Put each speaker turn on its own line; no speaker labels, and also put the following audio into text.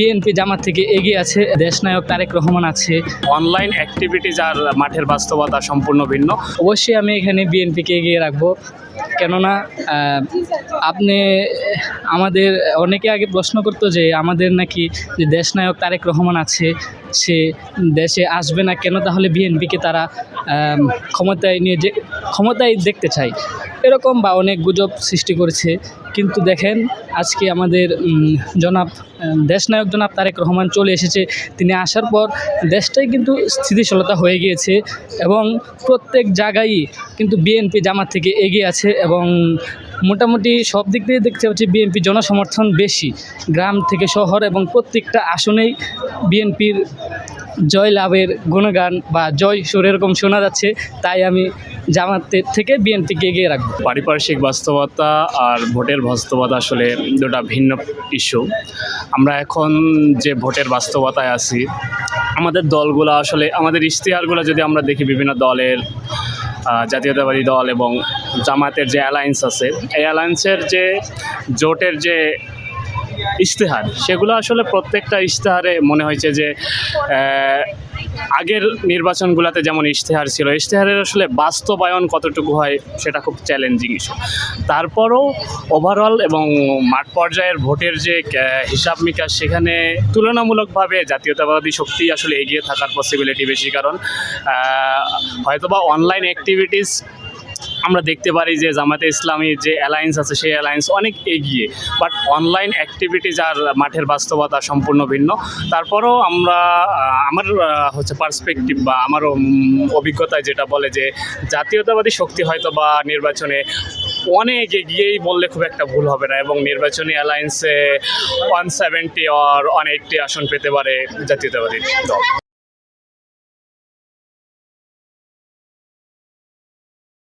BNP জামাত থেকে এগিয়ে আছে দেশ নায়ক তারেক রহমান আছে।
অনলাইন অ্যাক্টিভিটিজ আর মাঠের বাস্তবতা সম্পূর্ণ ভিন্ন।
অবশ্যই আমি এখানে বিএনপিকে এগিয়ে রাখব। কেননা আপনি আমাদের অনেকে আগে প্রশ্ন করতো যে আমাদের নাকি যে দেশনায়ক তারেক রহমান আছে সে দেশে আসবে না কেন? তাহলে বিএনপিকে তারা ক্ষমতায় নিয়ে যে, ক্ষমতায় দেখতে চায়। এরকম বা অনেক গুজব সৃষ্টি করেছে। কিন্তু দেখেন, আজকে আমাদের জনাব দেশনায়ক জনাব তারেক রহমান চলে এসেছে। তিনি আসার পর দেশটাই কিন্তু স্থিতিশীলতা হয়ে গিয়েছে এবং প্রত্যেক জায়গায় কিন্তু বিএনপি জামাত থেকে এগিয়ে আছে এবং মোটামুটি সব দিক দিয়ে দেখতে পাচ্ছি বিএনপি জনসমর্থন বেশি। গ্রাম থেকে শহর এবং প্রত্যেকটা আসনেই বিএনপির জয় লাভের গুণগান বা জয় সুর এরকম শোনা যাচ্ছে, তাই আমি জামাতের থেকে বিএনপিকে এগিয়ে রাখব।
পারিপার্শ্বিক বাস্তবতা আর ভোটের বাস্তবতা আসলে দুটা ভিন্ন ইস্যু আমরা এখন যে ভোটের বাস্তবতায় আছি, আমাদের দলগুলো আসলে, আমাদের ইশতেহারগুলো যদি আমরা দেখি বিভিন্ন দলের জাতীয়তাবাদী দল এবং জামাতের যে অ্যালায়েন্স আছে, এই অ্যালায়েন্সের যে জোটের যে ইশতেহার। সেগুলো আসলে প্রত্যেকটা ইশতেহারে মনে হয়েছে যে আগের নির্বাচনগুলোতে যেমন ইশতেহার ছিল, ইশতেহারের আসলে বাস্তবায়ন কতটুকু হয় সেটা খুব চ্যালেঞ্জিং ইস্যু তারপরও ওভারঅল এবং মাঠ পর্যায়ের ভোটের যে হিসাব নিকাশ, সেখানে তুলনামূলকভাবে জাতীয়তাবাদী শক্তি আসলে এগিয়ে থাকার পসিবিলিটি বেশি। কারণ হয়তোবা অনলাইন অ্যাক্টিভিটিস আমরা দেখতে পারি যে জামাতে ইসলামী যে অ্যালায়েন্স আছে, সেই অ্যালায়েন্স অনেক এগিয়ে। বাট অনলাইন অ্যাক্টিভিটিজ আর মাঠের বাস্তবতা সম্পূর্ণ ভিন্ন। তারপরও আমরা আমার হচ্ছে পার্সপেক্টিভ বা আমার অভিজ্ঞতায় যেটা বলে যে জাতীয়তাবাদী শক্তি হয়তো বা নির্বাচনে অনেক এগিয়েই বললে খুব একটা ভুল হবে না এবং নির্বাচনী অ্যালায়েন্সে ওয়ান সেভেন্টি অর এইটটি আসন পেতে পারে জাতীয়তাবাদী দল।